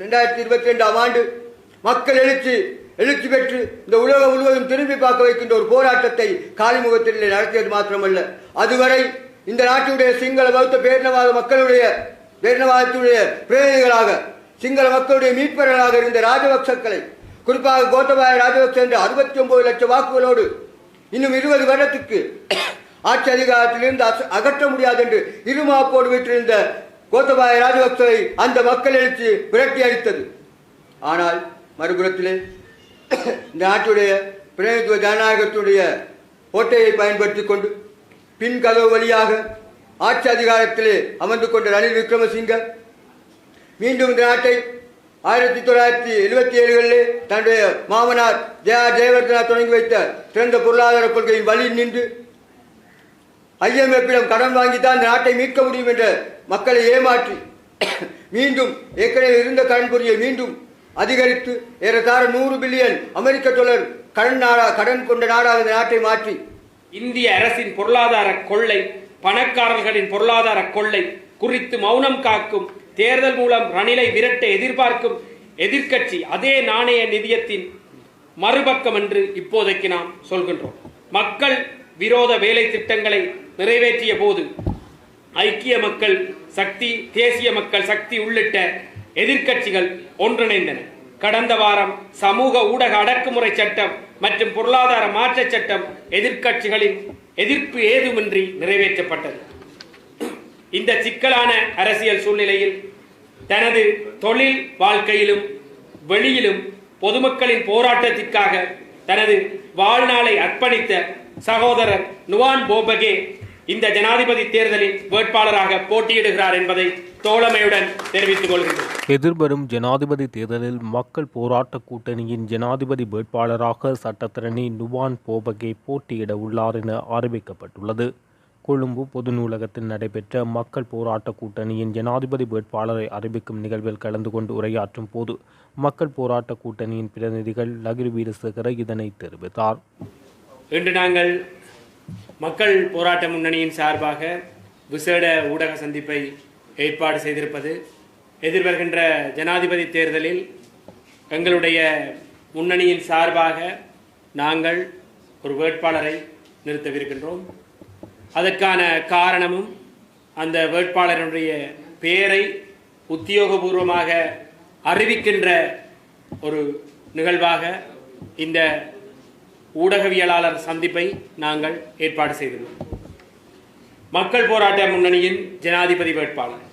ரெண்டாயிரத்தி இருபத்தி ரெண்டாம் ஆண்டு மக்கள் எழுச்சி எழுச்சி பெற்று இந்த உலகம் முழுவதும் திரும்பி பார்க்க வைக்கின்ற ஒரு போராட்டத்தை காலிமுகத்தில் நடத்தியது மாத்திரமல்ல. அதுவரை இந்த நாட்டினுடைய சிங்கள பௌத்த பேரினவாத மக்களுடைய பேரினவாதத்தினுடைய பிரதிநிதிகளாக சிங்கள மக்களுடைய மீட்பர்களாக இருந்த ராஜபக்சக்களை குறிப்பாக கோத்தபாய ராஜபக்ச என்ற அறுபத்தி ஒன்பது லட்சம் வாக்குகளோடு இன்னும் இருபது வருடத்துக்கு ஆட்சி அதிகாரத்திலிருந்து அச- அகற்ற முடியாது என்று இருமாப்போடு விட்டிருந்த கோத்தபாய ராஜபக்சவை அந்த மக்கள் எழுச்சி விரட்டி அடித்தது. ஆனால் மறுபுறத்திலே இந்த நாட்டுடைய பிரதிநிதித்துவ ஜனநாயகத்துடைய ஓட்டையை பயன்படுத்தி கொண்டு பின் கதவு வழியாக ஆட்சி அதிகாரத்திலே அமர்ந்து கொண்ட ரணில் விக்ரமசிங்க மீண்டும் இந்த நாட்டை ஆயிரத்தி தொள்ளாயிரத்தி எழுபத்தி ஏழுகளிலே தன்னுடைய மாமனார் ஜெயா ஜெயவர்தனா தொடங்கி வைத்த சிறந்த பொருளாதார கொள்கையின் வழி நின்று ஐஎம்எஃப்பிடம் கடன் வாங்கித்தான் இந்த நாட்டை மீட்க முடியும் என்ற மக்களை ஏமாற்றி மீண்டும் ஏற்கனவே இருந்த கடன்புரியை மீண்டும் அதிகரித்து ஏறத்தாழ நூறு பில்லியன் அமெரிக்க டாலர் கடன் நாடா கடன் கொண்ட நாடாக இந்த நாட்டை மாற்றி. இந்திய அரசின் பொருளாதார கொள்ளை பணக்காரர்களின் பொருளாதார கொள்ளை குறித்து மௌனம் காக்கும் தேர்தல் மூலம் ரணிலை விரட்ட எதிர்பார்க்கும் எதிர்க்கட்சி அதே நாணய நிதியத்தின் மறுபக்கம் என்று இப்போதைக்கு நாம் சொல்கின்றோம். மக்கள் விரோத வேலை திட்டங்களை நிறைவேற்றிய போது ஐக்கிய மக்கள் சக்தி தேசிய மக்கள் சக்தி உள்ளிட்ட எதிர்க்கட்சிகள் ஒன்றிணைந்தன. கடந்த வாரம் சமூக ஊடக அடக்குமுறை சட்டம் மற்றும் பொருளாதார மாற்றச் சட்டம் எதிர்க்கட்சிகளின் எதிர்ப்பு ஏதுமின்றி நிறைவேற்றப்பட்டது. இந்த சிக்கலான அரசியல் சூழ்நிலையில் தனது தொழில் வாழ்க்கையிலும் வெளியிலும் பொதுமக்களின் போராட்டத்திற்காக தனது வாழ்நாளை அர்ப்பணித்த சகோதரர் நுவான் போபகே இந்த ஜனாதிபதி தேர்தலில் வேட்பாளராக போட்டியிடுகிறார் என்பதை தோழமையுடன் தெரிவித்துக் கொள்கின்றோம். எதிர்வரும் ஜனாதிபதி தேர்தலில் மக்கள் போராட்ட கூட்டணியின் ஜனாதிபதி வேட்பாளராக சட்டத்திரணி நுவான் போபகே போட்டியிட உள்ளார் என அறிவிக்கப்பட்டுள்ளது. கொழும்பு பொது நூலகத்தில் நடைபெற்ற மக்கள் போராட்ட கூட்டணியின் ஜனாதிபதி வேட்பாளரை அறிவிக்கும் நிகழ்வில் கலந்து கொண்டு உரையாற்றும் போது மக்கள் போராட்ட கூட்டணியின் பிரதிநிதிகள் லகிர் வீரசேகர இதனை தெரிவித்தார். இன்று நாங்கள் மக்கள் போராட்ட முன்னணியின் சார்பாக விசேட ஊடக சந்திப்பை ஏற்பாடு செய்திருப்பது. எதிர்வருகின்ற ஜனாதிபதி தேர்தலில் எங்களுடைய முன்னணியின் சார்பாக நாங்கள் ஒரு வேட்பாளரை நிறுத்தவிருக்கின்றோம். அதற்கான காரணமும் அந்த வேட்பாளருடைய பெயரை உத்தியோகபூர்வமாக அறிவிக்கின்ற ஒரு நிகழ்வாக இந்த ஊடகவியலாளர் சந்திப்பை நாங்கள் ஏற்பாடு செய்துள்ளோம். மக்கள் போராட்ட முன்னணியின் ஜனாதிபதி வேட்பாளர்.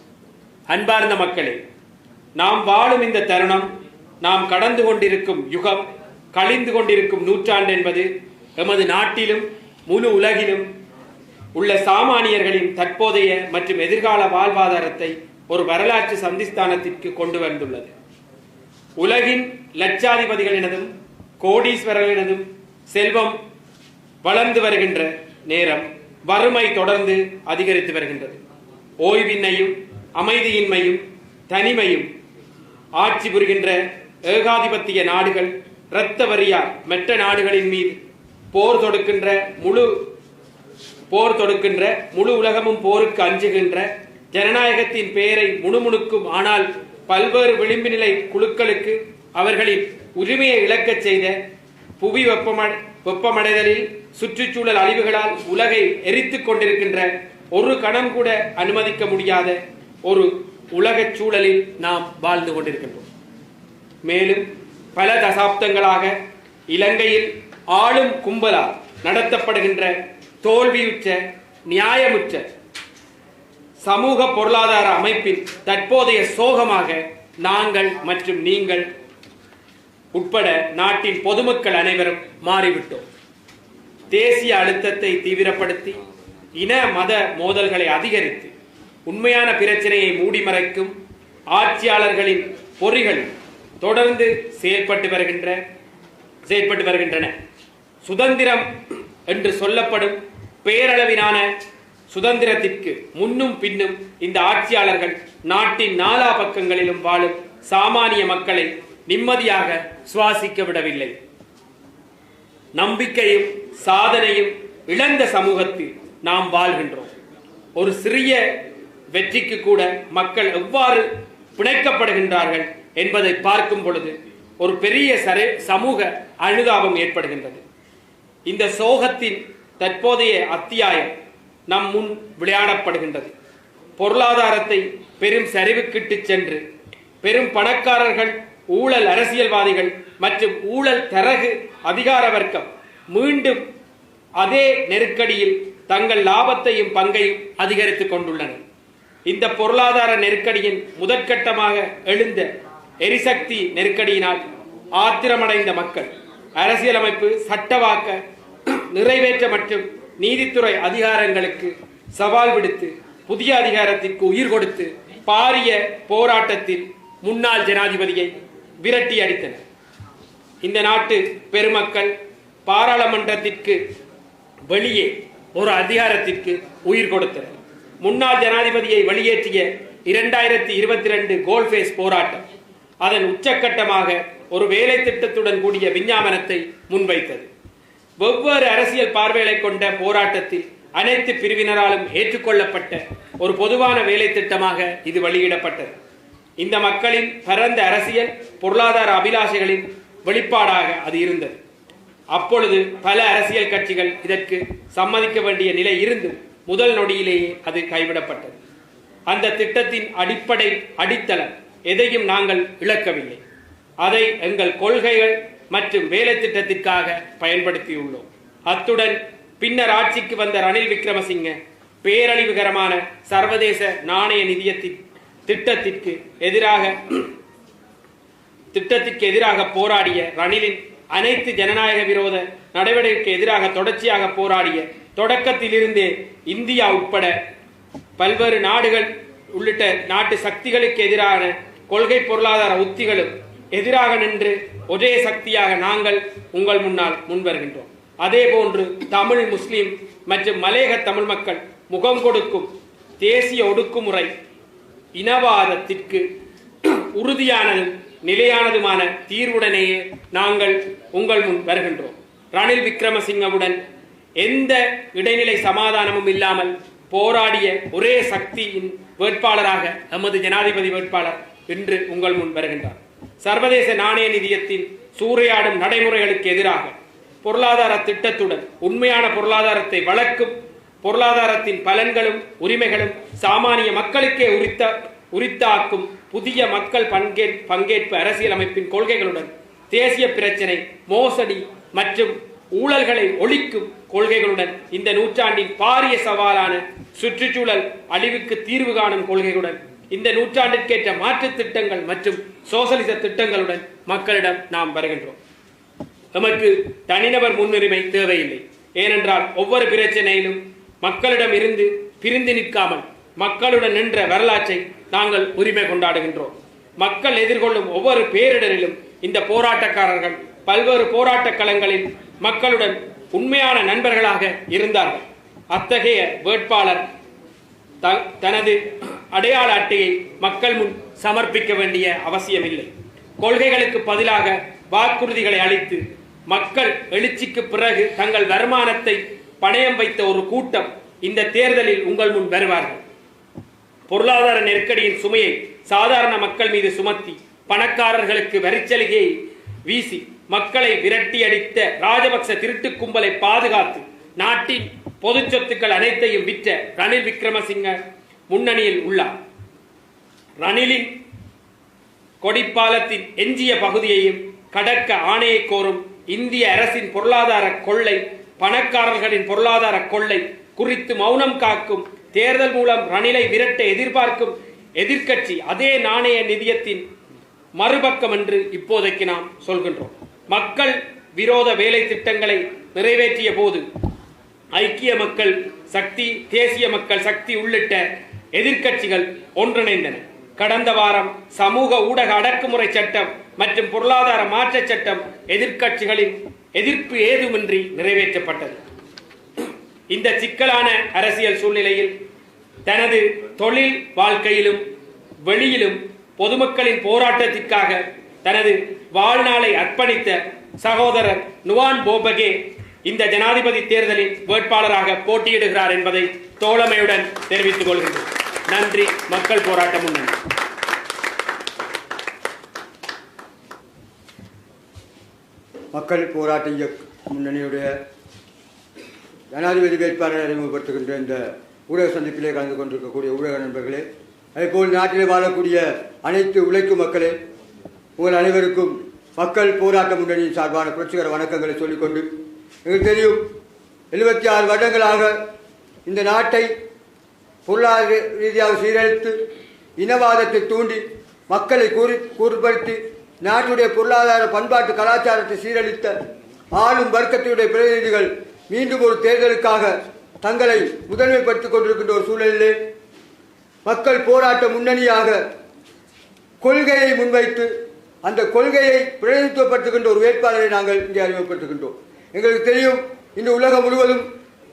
அன்பார்ந்த மக்களே நாம் வாழும் இந்த தருணம் நாம் கடந்து கொண்டிருக்கும் யுகம் கழிந்து கொண்டிருக்கும் நூற்றாண்டு என்பது எமது நாட்டிலும் முழு உலகிலும் உள்ள சாமானியர்களின் தற்போதைய மற்றும் எதிர்கால வாழ்வாதாரத்தை ஒரு வரலாற்று சந்திஸ்தானத்திற்கு கொண்டு வந்துள்ளது. உலகின் லட்சாதிபதிகளினதும் கோடீஸ்வரர்களினதும் செல்வம் வளர்ந்து வருகின்ற நேரம் வறுமை தொடர்ந்து அதிகரித்து வருகின்றது. ஓய்வின்மையும் அமைதியின்மையும் தனிமையும் ஆட்சி புரிகின்ற ஏகாதிபத்திய நாடுகள் இரத்த வரியார் மெட்ட நாடுகளின் மீது போர் தொடுக்கின்ற முழு போர் தொடுக்கின்ற முழு உலகமும் போருக்கு அஞ்சுகின்ற ஜனநாயகத்தின் பெயரை முணுமுணுக்கும் ஆனால் பல்வேறு விளிம்பு நிலை குழுக்களுக்கு அவர்களின் உரிமையை இழக்கச் செய்த புவி வெப்பமடை வெப்பமடைதலில் சுற்றுச்சூழல் அழிவுகளால் உலகை எரித்து கொண்டிருக்கின்ற ஒரு கணம் கூட அனுமதிக்க முடியாத ஒரு உலகச் சூழலில் நாம் வாழ்ந்து கொண்டிருக்கின்றோம். மேலும் பல தசாப்தங்களாக இலங்கையில் ஆளும் கும்பலால் நடத்தப்படுகின்ற தோல்வியுற்ற நியாயமுற்ற சமூக பொருளாதார அமைப்பின் தற்போதைய சோகமாக நாங்கள் மற்றும் நீங்கள் உட்பட நாட்டின் பொதுமக்கள் அனைவரும் மாறிவிட்டோம். தேசிய அழுத்தத்தை தீவிரப்படுத்தி இன மத மோதல்களை அதிகரித்து உண்மையான பிரச்சனையை மூடி மறைக்கும் ஆட்சியாளர்களின் பொறிகள் தொடர்ந்து செயல்பட்டு வருகின்ற செயல்பட்டு வருகின்றன. சுதந்திரம் என்று சொல்லப்படும் பேரளவிலான சுதந்திரத்திற்கு முன்னும் பின்னும் இந்த ஆட்சியாளர்கள் நாட்டின் நாலா பக்கங்களிலும் வாழும் சாமானிய மக்களை நிம்மதியாக சுவாசிக்க விடவில்லை. நம்பிக்கையும் சாதனையும் இழந்த சமூகத்தில் நாம் வாழ்கின்றோம். ஒரு சிறிய வெற்றிக்கு கூட மக்கள் எவ்வாறு பிணைக்கப்படுகின்றார்கள் என்பதை பார்க்கும் பொழுது ஒரு பெரிய சரி சமூக அனுதாபம் ஏற்படுகின்றது. இந்த சோகத்தின் தற்போதைய அத்தியாயம் நம் முன் விளையாடப்படுகின்றது. பொருளாதாரத்தை பெரும் சரிவுக்கிட்டு சென்று பெரும் பணக்காரர்கள் ஊழல் அரசியல்வாதிகள் மற்றும் ஊழல் தரகு அதிகார வர்க்கம் மீண்டும் அதே நெருக்கடியில் தங்கள் லாபத்தையும் பங்கையும் அதிகரித்துக் கொண்டுள்ளனர் இந்த பொருளாதார நெருக்கடியின் முதற்கட்டமாக எழுந்த எரிசக்தி நெருக்கடியினால் ஆத்திரமடைந்த மக்கள் அரசியலமைப்பு சட்டவாக்க நிறைவேற்ற மற்றும் நீதித்துறை அதிகாரங்களுக்கு சவால் விடுத்து புதிய அதிகாரத்திற்கு உயிர் கொடுத்து பாரிய போராட்டத்தில் முன்னாள் ஜனாதிபதியை விரட்டி அடித்தனர் இந்த நாட்டு பெருமக்கள் பாராளுமன்றத்திற்கு வெளியே ஒரு அதிகாரத்திற்கு உயிர் கொடுத்தனர். முன்னாள் ஜனாதிபதியை வெளியேற்றிய இரண்டாயிரத்தி இருபத்தி ரெண்டு கோல்ஃபேஸ் போராட்டம் அதன் உச்சக்கட்டமாக ஒரு வேலை திட்டத்துடன் கூடிய விஞ்ஞாபனத்தை முன்வைத்தது. வெவ்வேறு அரசியல் பார்வைகளை கொண்ட போராட்டத்தில் அனைத்து பிரிவினராலும் ஏற்றுக்கொள்ளப்பட்ட ஒரு பொதுவான வேலை திட்டமாக இது வெளியிடப்பட்டது. இந்த மக்களின் பரந்த அரசியல் பொருளாதார அபிலாஷைகளின் வெளிப்பாடாக அது இருந்தது. அப்பொழுது பல அரசியல் கட்சிகள் இதற்கு சம்மதிக்க வேண்டிய நிலை இருந்தும் முதல் நொடியிலேயே அது கைவிடப்பட்டது. அந்த திட்டத்தின் அடிப்படை அடித்தளம் எதையும் நாங்கள் இழக்கவில்லை. அதை எங்கள் கொள்கைகள் மற்றும் வேலை திட்டத்திற்காக பயன்படுத்தியுள்ளோம். அத்துடன் பின்னர் ஆட்சிக்கு வந்த ரணில் விக்ரமசிங்க பேரழிவுகரமான சர்வதேச நாணய நிதியத்தின் திட்டத்திற்கு எதிராக திட்டத்திற்கு எதிராக போராடிய ரணிலின் அனைத்து ஜனநாயக விரோத நடவடிக்கைக்கு எதிராக தொடர்ச்சியாக போராடிய தொடக்கத்திலிருந்தே இந்தியா உட்பட பல்வேறு நாடுகள் உள்ளிட்ட நாட்டு சக்திகளுக்கு எதிரான கொள்கை பொருளாதார உத்திகளும் எதிராக நின்று ஒரே சக்தியாக நாங்கள் உங்கள் முன்னால் முன்வருகின்றோம். அதே போன்று தமிழ் முஸ்லிம் மற்றும் மலையக தமிழ் மக்கள் முகம் கொடுக்கும் தேசிய ஒடுக்குமுறை இனவாதத்திற்கு உறுதியானதும் நிலையானதுமான தீர்வுடனேயே நாங்கள் உங்கள் முன் வருகின்றோம். ரணில் விக்ரமசிங்கவுடன் எந்த இடைநிலை சமாதானமும் இல்லாமல் போராடிய ஒரே சக்தியின் வேட்பாளராக எமது ஜனாதிபதி வேட்பாளர் இன்று உங்கள் முன் வருகின்றார். சர்வதேச நாணய நிதியத்தின் சூறையாடும் நடைமுறைகளுக்கு எதிராக பொருளாதார திட்டத்துடன் உண்மையான பொருளாதாரத்தை வளர்க்கும் பொருளாதாரத்தின் பலன்களும் உரிமைகளும் சாமானிய மக்களுக்கே உரித்த உரித்தாக்கும் புதிய மக்கள் பங்கே பங்கேற்பு அரசியலமைப்பின் கொள்கைகளுடன் தேசிய பிரச்சினை மோசடி மற்றும் ஊழல்களை ஒழிக்கும் கொள்கைகளுடன் இந்த நூற்றாண்டின் பாரிய சவாலான சுற்றுச்சூழல் அழிவுக்கு தீர்வு காணும் கொள்கைகளுடன் இந்த நூற்றாண்டிற்கேற்ற மாற்று திட்டங்கள் மற்றும் சோசலிச திட்டங்களுடன் மக்களிடம் நாம் வருகின்றோம். எமக்கு தனிநபர் முன்னுரிமை தேவையில்லை. ஏனென்றால் ஒவ்வொரு பிரச்சனையிலும் மக்களிடம் இருந்து பிரிந்து நிற்காமல் மக்களுடன் நின்ற வரலாற்றை நாங்கள் உரிமை கொண்டாடுகின்றோம். மக்கள் எதிர்கொள்ளும் ஒவ்வொரு பேரிடரிலும் இந்த போராட்டக்காரர்கள் பல்வேறு போராட்ட களங்களில் மக்களுடன் உண்மையான நண்பர்களாக இருந்தார்கள். அத்தகைய வேட்பாளர் த- தனது அடையாள அட்டையை மக்கள் முன் சமர்ப்பிக்க வேண்டிய அவசியமில்லை. கொள்கைகளுக்கு பதிலாக வாக்குறுதிகளை அளித்து மக்கள் எழுச்சிக்கு பிறகு தங்கள் வருமானத்தை பணயம் வைத்த ஒரு கூட்டம் இந்த தேர்தலில் உங்கள் முன் வருவார்கள். பொருளாதார நெருக்கடியின் சுமையை சாதாரண மக்கள் மீது சுமத்தி பணக்காரர்களுக்கு வரிச்சலுகையை வீசி மக்களை விரட்டி அடித்த ராஜபக்ச திருட்டு கும்பலை பாதுகாத்து நாட்டின் பொது சொத்துக்கள் அனைத்தையும் விற்ற ரணில் விக்ரமசிங்க முன்னணியில் உள்ளார். ரணிலின் கொடிப்பாலத்தின் எஞ்சிய பகுதியையும் கடக்க ஆணையை கோரும் இந்திய அரசின் பொருளாதார கொள்ளை பணக்காரர்களின் பொருளாதார கொள்ளை குறித்து மௌனம் காக்கும் தேர்தல் மூலம் ரணிலை விரட்ட எதிர்பார்க்கும் எதிர்க்கட்சி அதே நாணய நிதியத்தின் மறுபக்கம் என்று இப்போதைக்கு நாம் சொல்கின்றோம். மக்கள் விரோத வேலை திட்டங்களை நிறைவேற்றிய போது ஐக்கிய மக்கள் சக்தி தேசிய மக்கள் சக்தி உள்ளிட்ட எதிர்க்கட்சிகள் ஒன்றிணைந்தன. கடந்த வாரம் சமூக ஊடக அடக்குமுறை சட்டம் மற்றும் பொருளாதார மாற்றச் சட்டம் எதிர்க்கட்சிகளின் எதிர்ப்பு ஏதுமின்றி நிறைவேற்றப்பட்டது. இந்த சிக்கலான அரசியல் சூழ்நிலையில் தனது தொழில் வாழ்க்கையிலும் வெளியிலும் பொதுமக்களின் போராட்டத்திற்காக தனது வாழ்நாளை அர்ப்பணித்த சகோதரர் நுவான் போபகே இந்த ஜனாதிபதி தேர்தலில் வேட்பாளராக போட்டியிடுகிறார் என்பதை தோழமையுடன் தெரிவித்துக் கொள்கிறேன் நன்றி. மக்கள் போராட்ட முன்னணி மக்கள் போராட்ட இயக்க முன்னணியுடைய ஜனாதிபதி வேட்பாளரை அறிமுகப்படுத்துகின்ற இந்த ஊடக சந்திப்பிலே கலந்து கொண்டிருக்கக்கூடிய ஊடக நண்பர்களே அதேபோல் நாட்டிலே வாழக்கூடிய அனைத்து உழைக்கும் மக்களே உங்கள் அனைவருக்கும் மக்கள் போராட்ட முன்னணியின் சார்பான புரட்சிகர வணக்கங்களை சொல்லிக்கொண்டு எங்களுக்கு தெரியும் எழுபத்தி ஆறு வருடங்களாக இந்த நாட்டை பொருளாதார ரீதியாக சீரழித்து இனவாதத்தை தூண்டி மக்களை கூறி கூறுபடுத்தி நாட்டுடைய பொருளாதார பண்பாட்டு கலாச்சாரத்தை சீரழித்த ஆளும் வர்க்கத்தினுடைய பிரதிநிதிகள் மீண்டும் ஒரு தேர்தலுக்காக தங்களை முதன்மைப்படுத்திக் கொண்டிருக்கின்ற ஒரு சூழலிலே மக்கள் போராட்ட முன்னணியாக கொள்கையை முன்வைத்து அந்த கொள்கையை பிரதிநிதித்துவப்படுத்துகின்ற ஒரு வேட்பாளரை நாங்கள் இங்கே அறிமுகப்படுத்துகின்றோம். எங்களுக்கு தெரியும் இந்த உலகம் முழுவதும்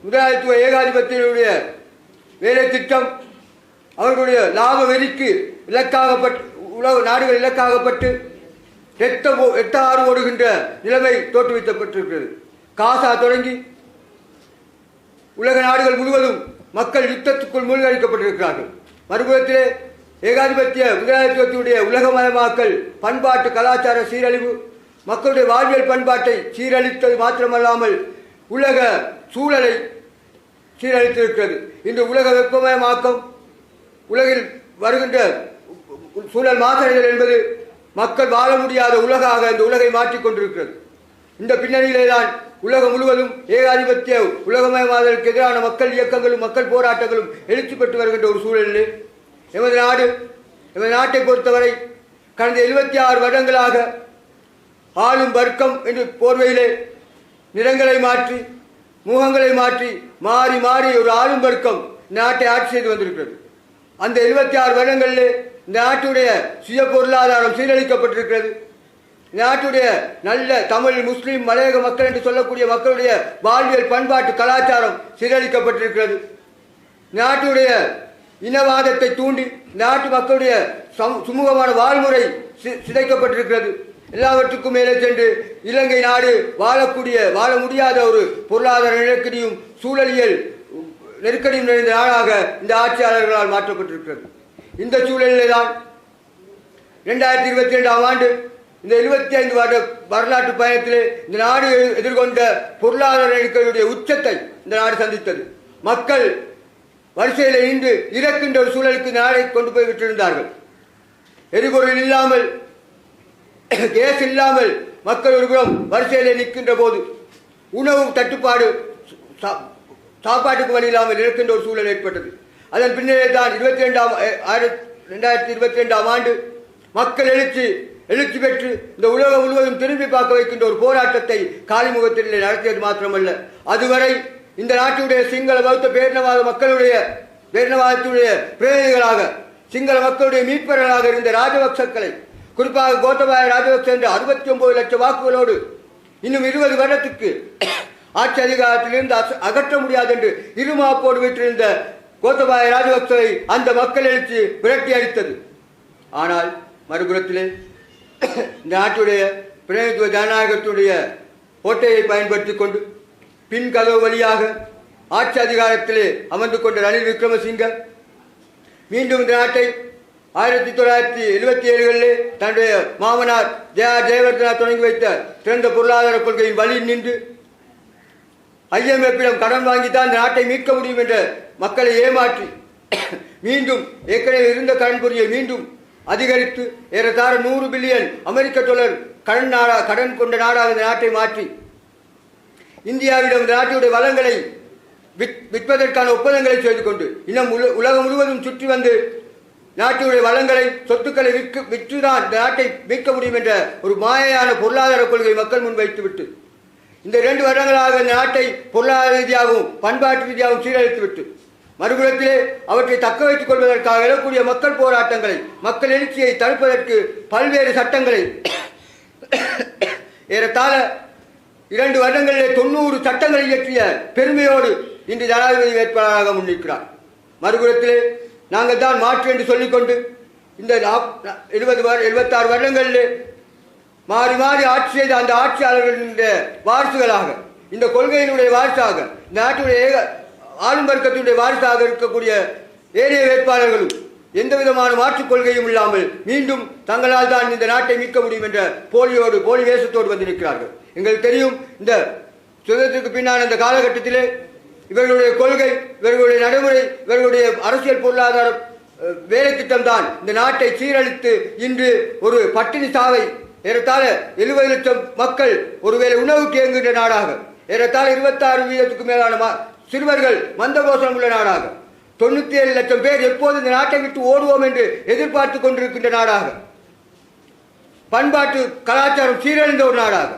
முதலாளித்துவ ஏகாதிபத்தியினுடைய வேலை திட்டம். அவர்களுடைய லாப வெறிக்கு இலக்காகப்பட்டு உலக நாடுகள் இலக்காகப்பட்டு எட்ட எட்ட ஆறு ஓடுகின்ற நிலைமை தோற்றுவிக்கப்பட்டிருக்கிறது. காசா தொடங்கி உலக நாடுகள் முழுவதும் மக்கள் யுத்தத்துக்குள் மூழ்கடிக்கப்பட்டிருக்கிறார்கள். மறுபுறத்திலே ஏகாதிபத்திய முதலாளித்துவத்தினுடைய உலகமயமாக்கல் பண்பாட்டு கலாச்சார சீரழிவு மக்களுடைய வாழ்வியல் பண்பாட்டை சீரழித்தது மாத்திரமல்லாமல் உலக சூழலை சீரழித்திருக்கிறது இந்த உலக வெப்பமயமாக்கம் உலகில் வருகின்ற சூழல் மாசடைதல் என்பது மக்கள் வாழ முடியாத உலகாக இந்த உலகை மாற்றிக் கொண்டிருக்கிறது. இந்த பின்னணியிலே தான் உலகம் முழுவதும் ஏகாதிபத்திய உலகமயமாதலுக்கு எதிரான மக்கள் இயக்கங்களும் மக்கள் போராட்டங்களும் எழுச்சி பெற்று வருகின்ற ஒரு சூழலில் எமது நாடு எமது நாட்டை பொறுத்தவரை கடந்த எழுபத்தி ஆறு வருடங்களாக ஆளும் வர்க்கம் என்று போர்வையிலே நிறங்களை மாற்றி முகங்களை மாற்றி மாறி மாறி ஒரு ஆளும் வர்க்கம் நாட்டை ஆட்சி செய்து வந்திருக்கிறது. அந்த எழுபத்தி ஆறு வருடங்களிலே நாட்டுடைய சுய பொருளாதாரம் சீரழிக்கப்பட்டிருக்கிறது. நாட்டுடைய நல்ல தமிழ் முஸ்லீம் மலையக மக்கள் என்று சொல்லக்கூடிய மக்களுடைய வாழ்வியல் பண்பாட்டு கலாச்சாரம் சீரழிக்கப்பட்டிருக்கிறது. நாட்டுடைய இனவாதத்தை தூண்டி நாட்டு மக்களுடைய சமு- சுமூகமான வாழ்முறை சி- சிதைக்கப்பட்டிருக்கிறது. எல்லாவற்றுக்கும் மேலே சென்று இலங்கை நாடு வாழக்கூடிய வாழ முடியாத ஒரு பொருளாதார நெருக்கடியும் சூழலியல் நெருக்கடியும் நிறைந்த நாடாக இந்த ஆட்சியாளர்களால் மாற்றப்பட்டிருக்கிறது. இந்த சூழலிலே தான் ரெண்டாயிரத்தி இருபத்தி ரெண்டாம் ஆண்டு இந்த எழுபத்தி ஐந்து வருட வரலாற்று பயணத்திலே இந்த நாடு எதிர்கொண்ட பொருளாதார நெருக்கடியுடைய உச்சத்தை இந்த நாடு சந்தித்தது. மக்கள் வரிசையில் நின்று இறக்கின்ற ஒரு சூழலுக்கு இந்த நாடை கொண்டு போய் விட்டிருந்தார்கள். எரிபொருள் இல்லாமல் கேஸ் இல்லாமல் மக்கள் ஒருபுறம் வரிசையில் நிற்கின்ற போது உணவு தட்டுப்பாடு சா- சாப்பாட்டுக்கு வழி இல்லாமல் இருக்கின்ற ஒரு சூழல் ஏற்பட்டது. அதன் பின்னரே தான் இருபத்தி ரெண்டாம் ஆயிரத்தி ரெண்டாயிரத்தி இருபத்தி ரெண்டாம் ஆண்டு மக்கள் எழுச்சி எழுச்சி பெற்று இந்த உலகம் முழுவதும் திரும்பி பார்க்க வைக்கின்ற ஒரு போராட்டத்தை காலிமுகத்தில் நடத்தியது மாத்திரமல்ல. அதுவரை இந்த நாட்டுடைய சிங்கள பௌத்த பேரினவாத மக்களுடைய பேரினவாதத்துடைய பிரதிநிதிகளாக சிங்கள மக்களுடைய மீட்பர்களாக இருந்த ராஜபக்சக்களை குறிப்பாக கோத்தபாய ராஜபக்ச என்று அறுபத்தி ஒன்பது லட்சம் வாக்குகளோடு இன்னும் இருபது வருடத்துக்கு ஆட்சி அதிகாரத்திலிருந்து அச- அகற்ற முடியாது என்று இருமாப்போடு விட்டிருந்த கோத்தபாய ராஜபக்சவை அந்த மக்கள் எழுச்சி விரட்டி அடித்தது. ஆனால் மறுபுறத்திலே இந்த நாட்டுடைய பிரதிநிதித்துவ ஜனநாயகத்துடைய கோட்டையை பயன்படுத்தி கொண்டு பின் கதவு வழியாக ஆட்சி அதிகாரத்திலே அமர்ந்து கொண்ட ரணில் விக்ரமசிங்க மீண்டும் இந்த நாட்டை ஆயிரத்தி தொள்ளாயிரத்தி எழுபத்தி ஏழுகளில் தன்னுடைய மாமனார் ஜெயா ஜெயவர்தனா தொடங்கி வைத்த சிறந்த பொருளாதார கொள்கையின் வழி நின்று ஐஎம்எஃப்பிடம் கடன் வாங்கித்தான் இந்த நாட்டை மீட்க முடியும் என்ற மக்களை ஏமாற்றி மீண்டும் ஏற்கனவே இருந்த கடன் பொறியை மீண்டும் அதிகரித்து ஏறத்தாழ நூறு பில்லியன் அமெரிக்க டாலர் கடன் நாடா கடன் கொண்ட நாடாக இந்த நாட்டை மாற்றி இந்தியாவிடம் இந்த நாட்டுடைய வளங்களை விற்- விற்பதற்கான ஒப்பந்தங்களை செய்து கொண்டு இன்னும் உல- உலகம் முழுவதும் சுற்றி வந்து நாட்டினுடைய வளங்களை சொத்துக்களை விற்க விற்றுதான் இந்த நாட்டை மீட்க முடியும் என்ற ஒரு மாயையான பொருளாதார கொள்கை மக்கள் முன் வைத்துவிட்டு இந்த இரண்டு வருடங்களாக இந்த நாட்டை பொருளாதார ரீதியாகவும் பண்பாட்டு ரீதியாகவும் சீரழித்துவிட்டு மறுபுறத்திலே அவற்றை தக்க வைத்துக் கொள்வதற்காக எழக்கூடிய மக்கள் போராட்டங்களை மக்கள் எழுச்சியை தடுப்பதற்கு பல்வேறு சட்டங்களை ஏறத்தாழ இரண்டு வருடங்களிலே தொண்ணூறு சட்டங்களை இயற்றிய பெருமையோடு இன்று ஜனாதிபதி வேட்பாளராக முன்னிற்கிறார். மறுபுறத்திலே நாங்கள் தான் மாற்று என்று சொல்லிக்கொண்டு இந்த நாப்- எழுபது வரு எழுபத்தாறு வருடங்களிலே மாறி மாறி ஆட்சி செய்த அந்த ஆட்சியாளர்களுடைய வாரிசுகளாக இந்த கொள்கையினுடைய வாரிசாக இந்த நாட்டினுடைய ஏக ஆளும் வர்க்கத்தினுடைய வாரிசாக இருக்கக்கூடிய ஏனைய வேட்பாளர்களும் எந்த விதமான மாற்றுக் கொள்கையும் இல்லாமல் மீண்டும் தங்களால் தான் இந்த நாட்டை மீட்க முடியும் என்ற போலியோடு போலி வேஷத்தோடு வந்திருக்கிறார்கள். எங்களுக்கு தெரியும் இந்த சுதந்திரத்துக்கு பின்னால் இந்த காலகட்டத்திலே இவர்களுடைய கொள்கை இவர்களுடைய நடைமுறை இவர்களுடைய அரசியல் பொருளாதாரம் வேலை திட்டம்தான் இந்த நாட்டை சீரழித்து இன்று ஒரு பட்டினி சாவை ஏறத்தாழ எழுபது லட்சம் மக்கள் ஒருவேளை உணவுக்கு இயங்குகின்ற நாடாக ஏறத்தாழ இருபத்தாறு வீதத்துக்கு மேலான ம- சிறுவர்கள் மந்தகோசம் உள்ள நாடாக தொண்ணூத்தி ஏழு லட்சம் பேர் எப்போது இந்த நாட்டை விட்டு ஓடுவோம் என்று எதிர்பார்த்து கொண்டிருக்கின்ற நாடாக பண்பாட்டு கலாச்சாரம் சீரழிந்த ஒரு நாடாக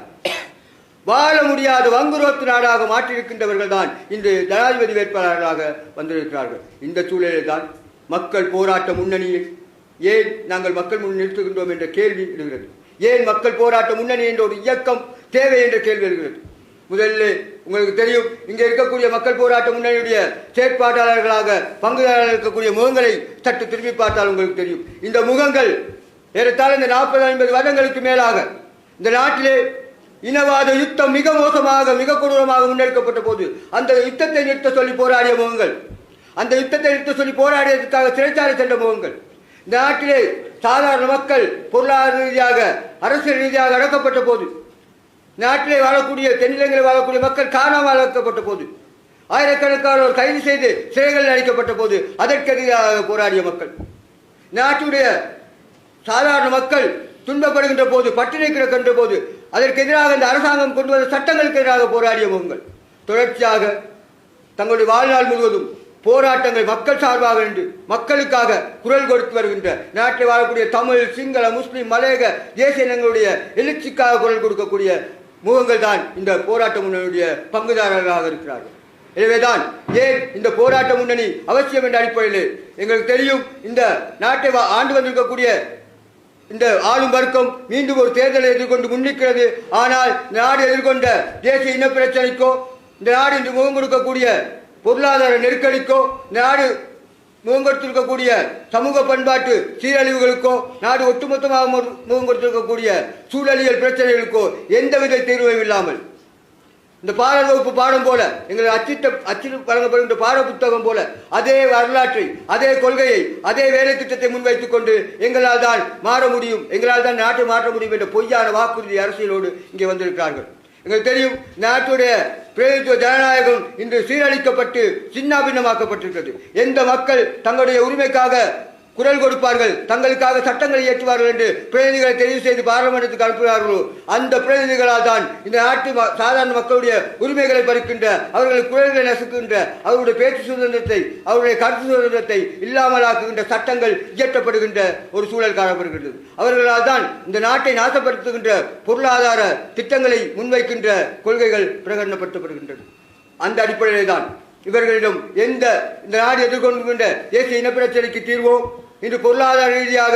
வாழ முடியாத வங்குரோத்து நாடாக மாற்றியிருக்கின்றவர்கள் தான் இன்று ஜனாதிபதி வேட்பாளர்களாக வந்திருக்கிறார்கள். இந்த சூழலில் தான் மக்கள் போராட்ட முன்னணியில் ஏன் நாங்கள் மக்கள் முன் நிறுத்துகின்றோம் என்ற கேள்வி எழுகிறது. ஏன் மக்கள் போராட்ட முன்னணி என்ற ஒரு இயக்கம் தேவை என்ற கேள்வி எழுகிறது. முதல்ல உங்களுக்கு தெரியும் இங்கே இருக்கக்கூடிய மக்கள் போராட்ட முன்னணியுடைய செயற்பாட்டாளர்களாக பங்குதாரர்கள் இருக்கக்கூடிய முகங்களை சற்று திரும்பி பார்த்தால் உங்களுக்கு தெரியும். இந்த முகங்கள் ஏறத்தாழ இந்த நாற்பது ஐம்பது வருடங்களுக்கு மேலாக இந்த நாட்டிலே இனவாத யுத்தம் மிக மோசமாக மிக கொடூரமாக முன்னெடுக்கப்பட்ட போது அந்த யுத்தத்தை நிறுத்த சொல்லி போராடிய முகங்கள் அந்த யுத்தத்தை நிறுத்த சொல்லி போராடியதற்காக சிறைச்சாலை சென்ற முகங்கள் இந்த நாட்டிலே சாதாரண மக்கள் பொருளாதார ரீதியாக அரசியல் ரீதியாக அடக்கப்பட்ட போது நாட்டிலே வாழக்கூடிய தென்னிலங்களில் வாழக்கூடிய மக்கள் காணாமல் ஆக்கப்பட்ட போது ஆயிரக்கணக்கானோர் கைது செய்து சிறைகளில் அழைக்கப்பட்ட போது அதற்கெதிராக போராடிய மக்கள் நாட்டுடைய சாதாரண மக்கள் துன்பப்படுகின்ற போது பட்டினி கிடக்கின்ற போது அதற்கு எதிராக இந்த அரசாங்கம் கொண்டு வந்த சட்டங்களுக்கு எதிராக போராடிய முகங்கள். தொடர்ச்சியாக தங்களுடைய வாழ்நாள் முழுவதும் போராட்டங்கள் மக்கள் சார்பாக நின்று மக்களுக்காக குரல் கொடுத்து வருகின்ற நாட்டில் வாழக்கூடிய தமிழ் சிங்கள முஸ்லீம் மலையக தேசிய இனங்களுடைய எழுச்சிக்காக குரல் கொடுக்கக்கூடிய முகங்கள் தான் இந்த போராட்ட முன்னணியுடைய பங்குதாரர்களாக இருக்கிறார்கள். எனவேதான் ஏன் இந்த போராட்ட முன்னணி அவசியம் என்ற அடிப்படையில் எங்களுக்கு தெரியும் இந்த நாட்டை வா- ஆண்டு வந்திருக்கக்கூடிய இந்த ஆளும் வர்க்கம் மீண்டும் ஒரு தேர்தலை எதிர்கொண்டு முன்னிக்கிறது ஆனால் இந்த நாடு எதிர்கொண்ட தேசிய இன பிரச்சனைக்கோ இந்த நாடு இன்று முகம் கொடுக்கக்கூடிய பொருளாதார நெருக்கடிக்கோ இந்த நாடு முகம் கொடுத்திருக்கக்கூடிய சமூக பண்பாட்டு சீரழிவுகளுக்கோ நாடு ஒட்டுமொத்தமாக முகம் கொடுத்திருக்கக்கூடிய சூழலியல் பிரச்சனைகளுக்கோ எந்தவித தீர்வும் இல்லாமல் இந்த பாடல் வகுப்பு பாடம் போல எங்கள் அச்சிட்ட அச்சிட்டு இந்த பாட புத்தகம் போல அதே வரலாற்றை அதே கொள்கையை அதே வேலை திட்டத்தை முன்வைத்துக் கொண்டு எங்களால் தான் மாற முடியும் எங்களால் தான் நாட்டை மாற்ற முடியும் என்ற பொய்யான வாக்குறுதி அரசியலோடு இங்கே வந்திருக்கிறார்கள். எங்களுக்கு தெரியும் நாட்டுடைய பிரதித்துவ ஜனநாயகம் இன்று சீரழிக்கப்பட்டு சின்னாபின்னமாக்கப்பட்டிருக்கிறது. எந்த மக்கள் தங்களுடைய உரிமைக்காக குரல் கொடுப்பார்கள். தங்களுக்காக சட்டங்களை இயற்றுவார்கள் என்று பிரதிநிதிகளை தெரிவு செய்து பாராளுமன்றத்துக்கு அனுப்புகிறார்களோ அந்த பிரதிநிதிகளால் தான் இந்த நாட்டு ம- சாதாரண மக்களுடைய உரிமைகளை பறிக்கின்ற அவர்களின் குரல்களை நசுக்கின்ற அவருடைய பேச்சு சுதந்திரத்தை அவருடைய கருத்து சுதந்திரத்தை இல்லாமலாக்குகின்ற சட்டங்கள் இயற்றப்படுகின்ற ஒரு சூழல் காணப்படுகிறது அவர்களால் தான் இந்த நாட்டை நாசப்படுத்துகின்ற பொருளாதார திட்டங்களை முன்வைக்கின்ற கொள்கைகள் பிரகடனப்படுத்தப்படுகின்றது. அந்த அடிப்படையில்தான் இவர்களிடம் எந்த இந்த நாடு எதிர்கொள்கின்ற தேசிய இனப்பிரச்சனைக்கு தீர்வோ இன்று பொருளாதார ரீதியாக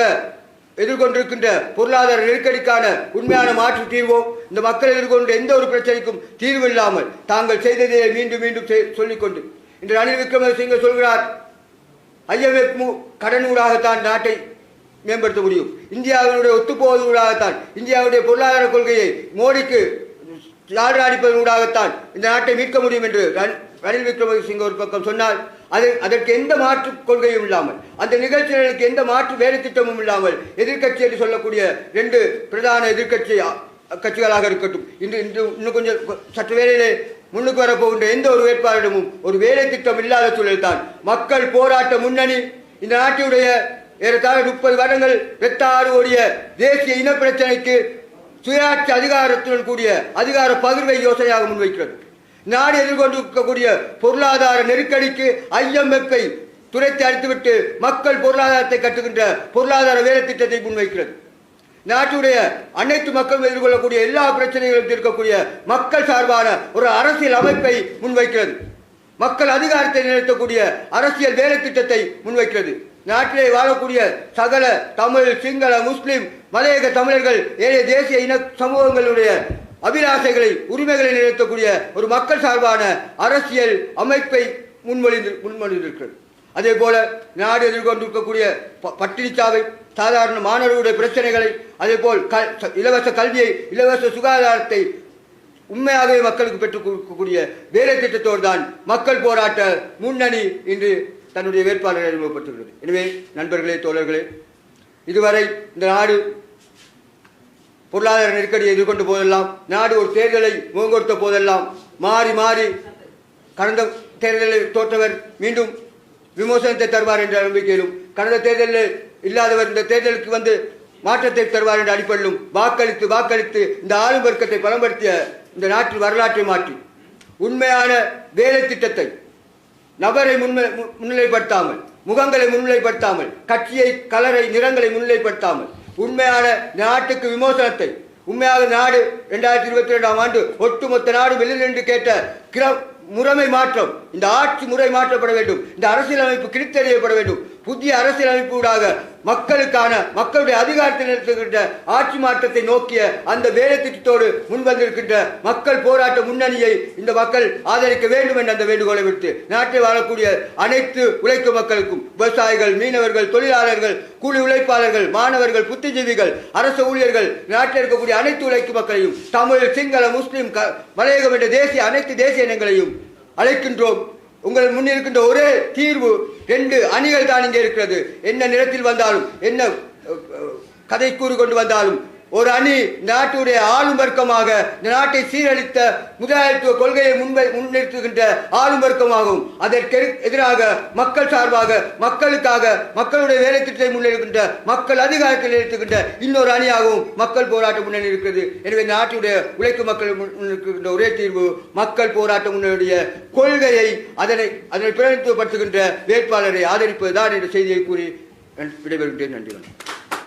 எதிர்கொண்டிருக்கின்ற பொருளாதார நெருக்கடிக்கான உண்மையான மாற்று தீர்வோ இந்த மக்கள் எதிர்கொண்ட எந்த ஒரு பிரச்சனைக்கும் தீர்வு இல்லாமல் தாங்கள் செய்ததை மீண்டும் மீண்டும் சொல்லிக்கொண்டு இன்று ரணில் விக்ரமசிங்க சொல்கிறார் ஐஎம்எஃப் கடன் ஊடாகத்தான் நாட்டை மேம்படுத்த முடியும். இந்தியாவினுடைய ஒத்துப்போவது ஊடாகத்தான் இந்தியாவுடைய பொருளாதார கொள்கையை மோடிக்கு சாடு அடிப்பதனூடாகத்தான் இந்த நாட்டை மீட்க முடியும் என்று ரணில் விக்ரமசிங்க ஒரு பக்கம் சொன்னால் அது அதற்கு எந்த மாற்று கொள்கையும் இல்லாமல் அந்த நிகழ்ச்சிகளுக்கு எந்த மாற்று வேலை திட்டமும் இல்லாமல் எதிர்க்கட்சி என்று சொல்லக்கூடிய ரெண்டு பிரதான எதிர்க்கட்சி கட்சிகளாக இருக்கட்டும். இன்று இன்று இன்னும் கொஞ்சம் சற்று வேலையிலே முன்னுக்கு வரப்போகின்ற எந்த ஒரு வேட்பாளரிடமும் ஒரு வேலை திட்டம் இல்லாத சூழல் தான். மக்கள் போராட்ட முன்னணி இந்த நாட்டினுடைய ஏறத்தாழ முப்பது வருடங்கள் வெத்தாறு ஓடிய தேசிய இன பிரச்சனைக்கு சுயாட்சி அதிகாரத்துடன் கூடிய அதிகார பகிர்வை யோசனையாக முன்வைக்கிறது. நாடு எதிர்கொண்டிருக்கக்கூடிய பொருளாதார நெருக்கடிக்கு ஐஎம்எஃப்பை துரைத்து அடித்துவிட்டு மக்கள் பொருளாதாரத்தை கட்டுகின்ற பொருளாதார வேலை திட்டத்தை முன்வைக்கிறது. நாட்டுடைய அனைத்து மக்களும் எதிர்கொள்ளக்கூடிய எல்லா பிரச்சனைகளும் தீர்க்கக்கூடிய மக்கள் சார்பான ஒரு அரசியல் அமைப்பை முன்வைக்கிறது. மக்கள் அதிகாரத்தை நிறுத்தக்கூடிய அரசியல் வேலை திட்டத்தை முன்வைக்கிறது. நாட்டிலே வாழக்கூடிய சகல தமிழ் சிங்கள முஸ்லிம் மலையக தமிழர்கள் ஏழை தேசிய இன சமூகங்களுடைய அபிலாஷைகளை உரிமைகளை நிறுத்தக்கூடிய ஒரு மக்கள் சார்பான அரசியல் அமைப்பை முன்மொழிந்து முன்மொழிந்திருக்கிறது. அதே போல நாடு எதிர்கொண்டிருக்கக்கூடிய ப- பட்டினிச்சாவை சாதாரண மாணவர்களுடைய பிரச்சனைகளை அதே போல் க- ச- இலவச கல்வியை இலவச சுகாதாரத்தை உண்மையாகவே மக்களுக்கு பெற்றுக் கொடுக்கக்கூடிய வேலை திட்டத்தோடு தான் மக்கள் போராட்ட முன்னணி இன்று தன்னுடைய வேட்பாளரை அறிமுகப்படுத்துகிறது. எனவே நண்பர்களே தோழர்களே இதுவரை இந்த நாடு பொருளாதார நெருக்கடியை எதிர்கொண்ட போதெல்லாம் நாடு ஒரு தேர்தலை முகங்கொடுத்த போதெல்லாம் மாறி மாறி கடந்த தேர்தலில் தோற்றவர் மீண்டும் விமோசனத்தை தருவார் என்ற நம்பிக்கையிலும் கடந்த தேர்தலில் இல்லாதவர் இந்த தேர்தலுக்கு வந்து மாற்றத்தை தருவார் என்ற அடிப்படையிலும் வாக்களித்து வாக்களித்து இந்த ஆளும் வர்க்கத்தை பலப்படுத்திய இந்த நாட்டின் வரலாற்றை மாற்றி உண்மையான வேலை திட்டத்தை நபரை முன்மை மு- முன்னிலைப்படுத்தாமல் முகங்களை முன்னிலைப்படுத்தாமல் கட்சியை கலரை நிறங்களை முன்னிலைப்படுத்தாமல் உண்மையான நாட்டுக்கு விமோசனத்தை உண்மையாக நாடு இரண்டாயிரத்தி இருபத்தி ரெண்டாம் ஆண்டு ஒட்டுமொத்த நாடு வெளியில் என்று கேட்ட கிர முறைமை மாற்றம் இந்த ஆட்சி முறை மாற்றப்பட வேண்டும் இந்த அரசியலமைப்பு கிழித்தறியப்பட வேண்டும். புதிய அரசியலமைப்பு ஊடாக மக்களுக்கான மக்களுடைய அதிகாரத்தை நிறுத்துகின்ற ஆட்சி மாற்றத்தை நோக்கிய அந்த வேலை திட்டத்தோடு முன்வந்திருக்கின்ற மக்கள் போராட்ட முன்னணியை இந்த மக்கள் ஆதரிக்க வேண்டும் என்ற அந்த வேண்டுகோளை விடுத்து நாட்டில் வாழக்கூடிய அனைத்து உழைக்கும் மக்களுக்கும் விவசாயிகள் மீனவர்கள் தொழிலாளர்கள் கூலி உழைப்பாளர்கள் மாணவர்கள் புத்திஜீவிகள் அரசு ஊழியர்கள் நாட்டில் இருக்கக்கூடிய அனைத்து உழைக்கும் மக்களையும் தமிழ் சிங்கள முஸ்லிம் க- மலையகம் என்ற தேசிய அனைத்து தேசிய இனங்களையும் அழைக்கின்றோம். உங்கள் முன்னிருக்கின்ற ஒரே தீர்வு ரெண்டு அணிகள் தான் இங்கே இருக்கிறது. என்ன நிறத்தில் வந்தாலும் என்ன கதை கூறு கொண்டு வந்தாலும் ஒரு அணி நாட்டுடைய ஆளும் வர்க்கமாக இந்த நாட்டை சீரழித்த முதலாளித்துவ கொள்கையை முன்வை முன்னிறுத்துகின்ற ஆளும் வர்க்கமாகவும் அதற்கு எதிராக மக்கள் சார்பாக மக்களுக்காக மக்களுடைய வேலை திட்டத்தை முன்னெடுக்கின்ற மக்கள் அதிகாரத்தில் நிறுத்துகின்ற இன்னொரு அணியாகவும் மக்கள் போராட்டம் முன்னணி இருக்கிறது எனவே நாட்டுடைய உழைக்கும் மக்கள் முன்- ஒரே தீர்வு மக்கள் போராட்டம் முன்னணியுடைய கொள்கையை அதனை அதனை பிரதிநிதித்துவப்படுத்துகின்ற வேட்பாளரை ஆதரிப்பதுதான் என்ற செய்தியை கூறி விடைபெறுகின்றேன். நன்றி வணக்கம்.